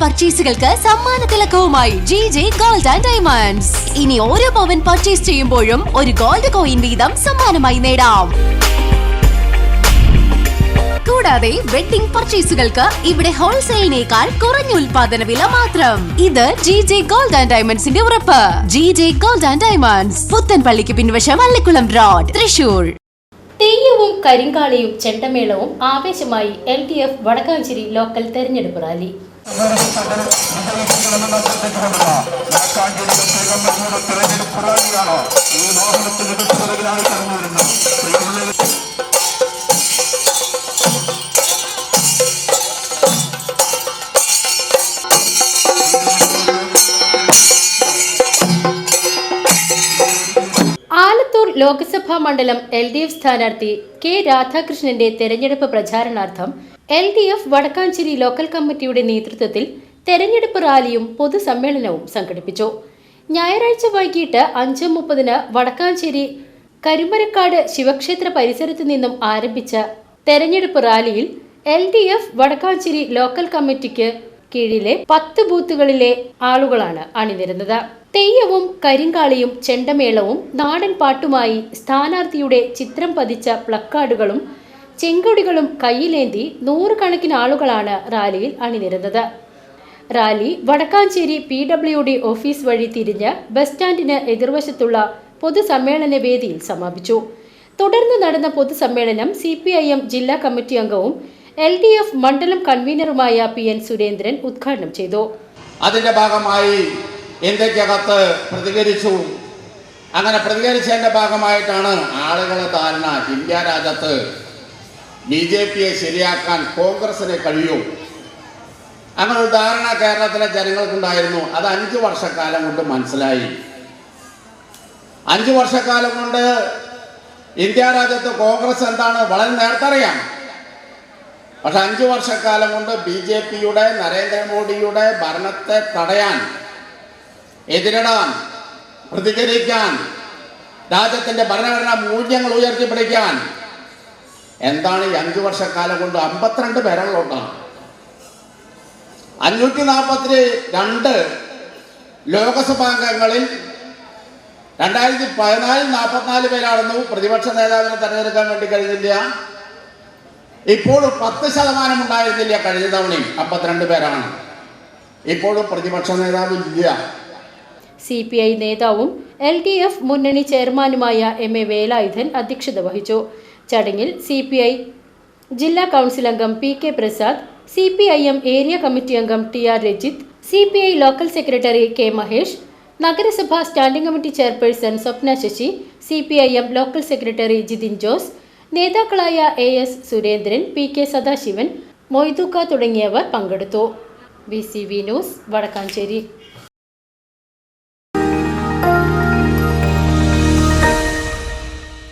പർച്ചേസുകൾക്ക് സമ്മാന തിലക്കവുമായി G J gold and diamonds ഇനി ഓരോ പവൻ പർച്ചേസ് ചെയ്യുമ്പോഴും ഒരു ഗോൾഡ് കോയിൻ വീതം സമ്മാനമായി നേടാം. കൂടാതെ വെഡിംഗ് പർച്ചേസുകൾക്ക് ഇവിടെ ഹോൾസെയിലിനേക്കാൾ കുറഞ്ഞ ഉൽപാദന വില മാത്രം. ഇത് ജി ജെ ഗോൾഡ് ആൻഡ് ഡയമണ്ട്സിന്റെ ഉറപ്പ്. G J gold and diamonds പുത്തൻപള്ളിക്ക് പിൻവശം അള്ളിക്കുളം റോഡ് തൃശൂർ. തെയ്യവും കരിങ്കാളിയും ചെണ്ടമേളവും ആവേശമായി L D F Vadakkanchery local തെരഞ്ഞെടുപ്പ് റാലി. ആലത്തൂർ ലോക്സഭാ മണ്ഡലം എൽ ഡി എഫ് സ്ഥാനാർത്ഥി കെ രാധാകൃഷ്ണന്റെ തെരഞ്ഞെടുപ്പ് പ്രചാരണാർത്ഥം L D F Vadakkanchery local കമ്മിറ്റിയുടെ നേതൃത്വത്തിൽ തെരഞ്ഞെടുപ്പ് റാലിയും പൊതുസമ്മേളനവും സംഘടിപ്പിച്ചു. ഞായറാഴ്ച വൈകിട്ട് അഞ്ച് മുപ്പതിന് വടക്കാഞ്ചേരി കരുമരക്കാട് ശിവക്ഷേത്ര പരിസരത്ത് നിന്നും ആരംഭിച്ച തെരഞ്ഞെടുപ്പ് റാലിയിൽ L D F Vadakkanchery local കമ്മിറ്റിക്ക് കീഴിലെ പത്ത് ബൂത്തുകളിലെ ആളുകളാണ് അണിനിരുന്നത്. തെയ്യവും കരിങ്കാളിയും ചെണ്ടമേളവും നാടൻ പാട്ടുമായി സ്ഥാനാർത്ഥിയുടെ ചിത്രം പതിച്ച പ്ലക്കാർഡുകളും ചെങ്കൊടികളും കയ്യിലേന്തി നൂറുകണക്കിന് ആളുകളാണ് റാലിയിൽ അണിനിരുന്നത്. Rally Vadakkanchery P W D office വഴി തിരിഞ്ഞ് ബസ് സ്റ്റാൻഡിന് എതിർവശത്തുള്ള പൊതുസമ്മേളന വേദിയിൽ സമാപിച്ചു. തുടർന്ന് നടന്ന പൊതുസമ്മേളനം സി ജില്ലാ കമ്മിറ്റി അംഗവും എൽ ഡി എഫ് മണ്ഡലം കൺവീനറുമായ പി എൻ സുരേന്ദ്രൻ ഉദ്ഘാടനം ചെയ്തു. അതിന്റെ ഭാഗമായി ഇന്ത്യക്കകത്ത് പ്രതികരിച്ചു. അങ്ങനെ പ്രതികരിച്ചതിന്റെ ഭാഗമായിട്ടാണ് ആളുകളെ താരണ ഇന്ത്യ രാജ്യത്ത് ബി ജെ പിയെ ശരിയാക്കാൻ കോൺഗ്രസിന് കഴിയൂ. അങ്ങനെ ഒരു ധാരണ കേരളത്തിലെ ജനങ്ങൾക്കുണ്ടായിരുന്നു. അത് അഞ്ച് വർഷക്കാലം കൊണ്ട് മനസ്സിലായി. അഞ്ച് വർഷക്കാലം കൊണ്ട് ഇന്ത്യ രാജ്യത്ത് കോൺഗ്രസ് എന്താണ്? വളരെ നേരത്തെ അറിയാം. പക്ഷെ അഞ്ചു വർഷക്കാലം കൊണ്ട് ബി ജെ പിയുടെ നരേന്ദ്രമോദിയുടെ ഭരണത്തെ തടയാൻ എതിരിടാൻ പ്രതികരിക്കാൻ രാജ്യത്തിന്റെ ഭരണഘടനാ മൂല്യങ്ങൾ ഉയർത്തിപ്പിടിക്കാൻ എന്താണ് ഈ അഞ്ചു വർഷക്കാലം കൊണ്ട് അമ്പത്തിരണ്ട് പേരങ്ങളുണ്ടാണ് അഞ്ഞൂറ്റി നാൽപ്പത്തി രണ്ട് ലോകസഭാംഗങ്ങളിൽ രണ്ടായിരത്തി പതിനാലിൽ നാൽപ്പത്തിനാല് പേരാണെന്നു പ്രതിപക്ഷ നേതാവിനെ തെരഞ്ഞെടുക്കാൻ വേണ്ടി കഴിഞ്ഞില്ല. ഇപ്പോഴും പത്ത് ശതമാനം ഉണ്ടായിരുന്നില്ല കഴിഞ്ഞ തവണയും. അമ്പത്തിരണ്ട് പേരാണ്. ഇപ്പോഴും പ്രതിപക്ഷ നേതാവ് ഇല്ല. സി പി ഐ നേതാവും എൽ ഡി എഫ് മുന്നണി ചെയർമാനുമായ എം എ വേലായുധൻ അധ്യക്ഷത വഹിച്ചു. ചടങ്ങിൽ സി പി ഐ ജില്ലാ കൗൺസിൽ അംഗം P K Prasad C P I M area committee അംഗം T R Rajith C P I local secretary K Mahesh നഗരസഭാ standing committee chairperson Swapna Sasi C P I M local secretary Jithin Jose നേതാക്കളായ A S Surendran P K Sadasivan മൊയ്തുക്ക തുടങ്ങിയവർ പങ്കെടുത്തു. B C V news Vadakkanchery.